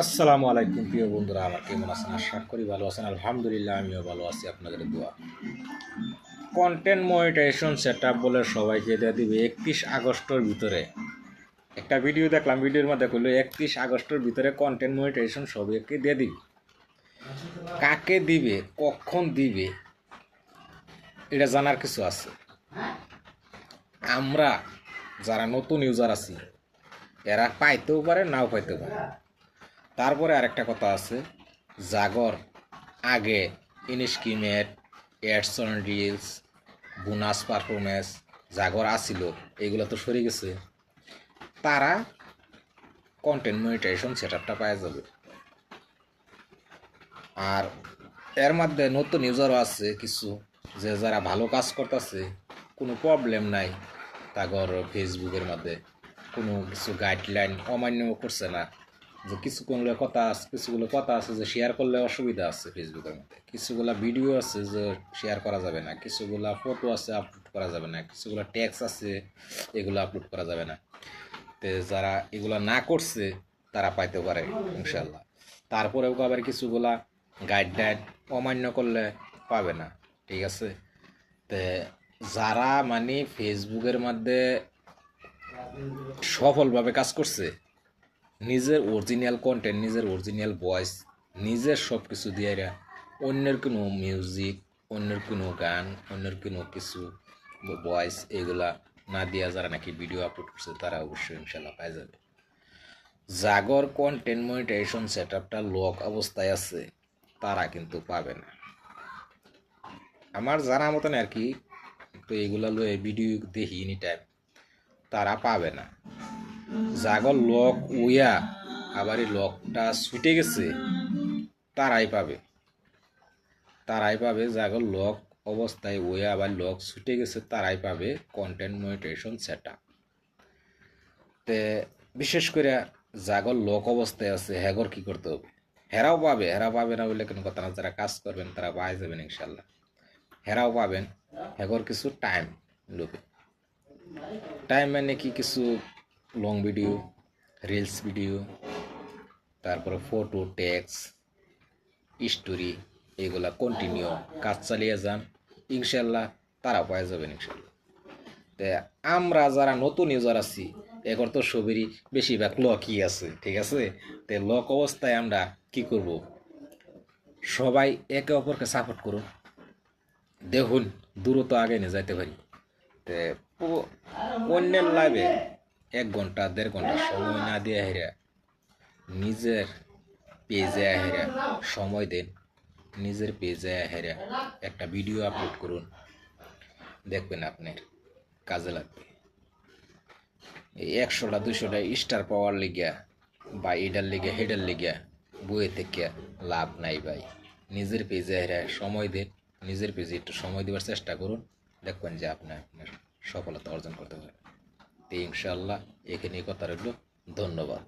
আসসালামু আলাইকুম প্রিয় বন্ধুরা, আমার কেমন আছেন? আশা করি ভালো আছেন। আলহামদুলিল্লাহ, আমিও ভালো আছি। আপনাদের দোয়া। কন্টেন্ট মনিটাইজেশন সেট বলে সবাইকে দিয়ে দিবে একত্রিশ আগস্টের ভিতরে। একটা ভিডিও দেখলাম ভিডিওর মধ্যে করল একত্রিশ আগস্টের ভিতরে কন্টেন্ট মনিটাইজেশন সবাইকে দিয়ে দিবে। কাকে দিবে? কখন দিবে? এটা জানার কিছু আছে। আমরা যারা নতুন ইউজার আছি, এরা পাইতেও পারে, নাও পাইতে পারে। তারপরে আরেকটা কথা আছে, জাগর, আগে ইনস্কিমেট এডসন রিলস বোনাস পারফরমেন্স জাগর আসিল এগুলো তো সরে গেছে। তারা কন্টেন্ট মনিটাইজেশন সেট আপটা পাওয়া যাবে। আর এর মধ্যে নতুন ইউজারও আছে কিছু, যে যারা ভালো কাজ করতেছে, কোনো প্রবলেম নাই, তাগর ফেসবুকের মধ্যে কোনো কিছু গাইডলাইন অমান্য করছে না। যে কিছুগুলো কথা আছে, কিছুগুলো কথা আছে যে শেয়ার করলে অসুবিধা আছে ফেসবুকের মধ্যে। কিছুগুলা ভিডিও আছে যে শেয়ার করা যাবে না, কিছুগুলা ফটো আছে আপলোড করা যাবে না, কিছুগুলা ট্যাক্স আছে এগুলো আপলোড করা যাবে না। তো যারা এগুলো না করছে, তারা পাইতে পারে ইনশাল্লাহ তারপরেও আবার কিছুগুলা গাইডলাইন অমান্য করলে পাবে না, ঠিক আছে? তে যারা মানে ফেসবুকের মধ্যে সফলভাবে কাজ করছে নিজের অরিজিনাল কন্টেন্ট নিজের অরিজিনাল ভয়েস নিজের সব কিছু দিয়ে অন্যের কোনো মিউজিক অন্যের কোনো গান, অন্যের কোনো কিছু ভয়েস এগুলা না দিয়া যারা নাকি ভিডিও আপলোড করছে, তারা অবশ্যই ইনশাল্লাহ পাই যাবে। জাগর কন্টেন্ট মনিটাইজেশন সেট আপটা লক অবস্থায় আছে, তারা কিন্তু পাবে না। আমার জানা মতন আর কি, তো এগুলা লয়ে ভিডিও দেখি এনি টাইম তারা পাবে না। জাগর লক উইয়া আবার এই লকটা ছুটে গেছে, তারাই পাবে। তারাই পাবে জাগর লক অবস্থায় ওয়া আবার লক ছুটে গেছে, তারাই পাবে কন্টেন্ট মনিটাইজেশন সেট তে বিশেষ করে জাগর লক অবস্থায় আছে, হ্যাগর কি করতে হবে? হেরাও পাবে হেরা পাবে না বলে কোনো কথা না, যারা কাজ করবেন তারা পাই যাবেন ইনশাল্লাহ হেরাও পাবেন, হ্যাগর কিছু টাইম লোবে টাইম মানে কি কিছু লং ভিডিও রিলস ভিডিও তারপরে ফটো টেক্স স্টোরি এগুলা কন্টিনিউ কাজ চালিয়ে যান। ইনশাল্লাহ তারা পাওয়া যাবেন ইনশাল্লাহ। তে আমরা যারা নতুন ইউজার আছি, এগর তো সবেরই বেশিরভাগ লকই আছে, ঠিক আছে? তে লক অবস্থায় আমরা কি করব? সবাই একে অপরকে সাপোর্ট করুন। দেখুন, দ্রুত আগে নিয়ে যাইতে পারি। তে অন্যের লাইভে এক ঘণ্টা দেড় ঘণ্টা সময় না দিয়ে হেরা নিজের পেজে হেরা সময় দেন। নিজের পেজে হেরা একটা ভিডিও আপলোড করুন। দেখবেন আপনার কাজে লাগবে। এই একশোটা দুশোটা স্টার পাওয়ার লিগিয়া বা এটার লিগে হেডার লিগিয়া বইয়ে থেকে লাভ নাই ভাই। নিজের পেজে হেরা সময় দেন। নিজের পেজে একটু সময় দেওয়ার চেষ্টা করুন। দেখবেন যে আপনি আপনার সফলতা অর্জন করতে পারেন ইনশাল্লাহ এখানে কথা রইল। ধন্যবাদ।